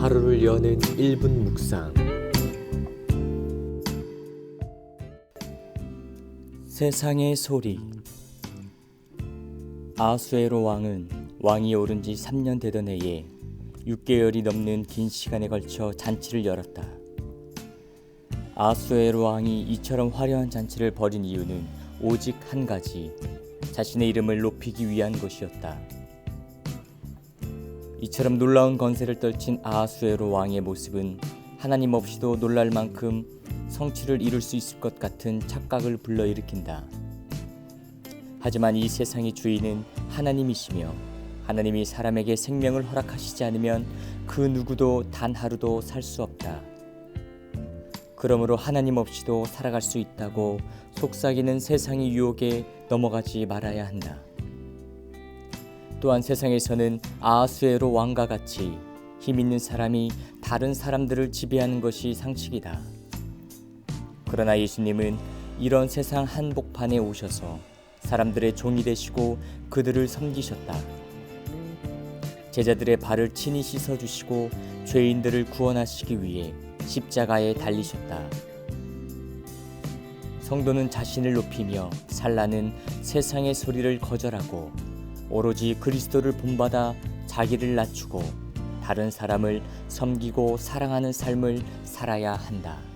하루를 여는 1분 묵상 세상의 소리 아수에로 왕은 왕이 오른 지 3년 되던 해에 6개월이 넘는 긴 시간에 걸쳐 잔치를 열었다. 아수에로 왕이 이처럼 화려한 잔치를 벌인 이유는 오직 한 가지, 자신의 이름을 높이기 위한 것이었다. 이처럼 놀라운 건세를 떨친 아하수에로 왕의 모습은 하나님 없이도 놀랄 만큼 성취를 이룰 수 있을 것 같은 착각을 불러일으킨다. 하지만 이 세상의 주인은 하나님이시며 하나님이 사람에게 생명을 허락하시지 않으면 그 누구도 단 하루도 살 수 없다. 그러므로 하나님 없이도 살아갈 수 있다고 속삭이는 세상의 유혹에 넘어가지 말아야 한다. 또한 세상에서는 아하수에로 왕과 같이 힘 있는 사람이 다른 사람들을 지배하는 것이 상식이다. 그러나 예수님은 이런 세상 한복판에 오셔서 사람들의 종이 되시고 그들을 섬기셨다. 제자들의 발을 친히 씻어 주시고 죄인들을 구원하시기 위해 십자가에 달리셨다. 성도는 자신을 높이며 살라는 세상의 소리를 거절하고 오로지 그리스도를 본받아 자기를 낮추고 다른 사람을 섬기고 사랑하는 삶을 살아야 한다.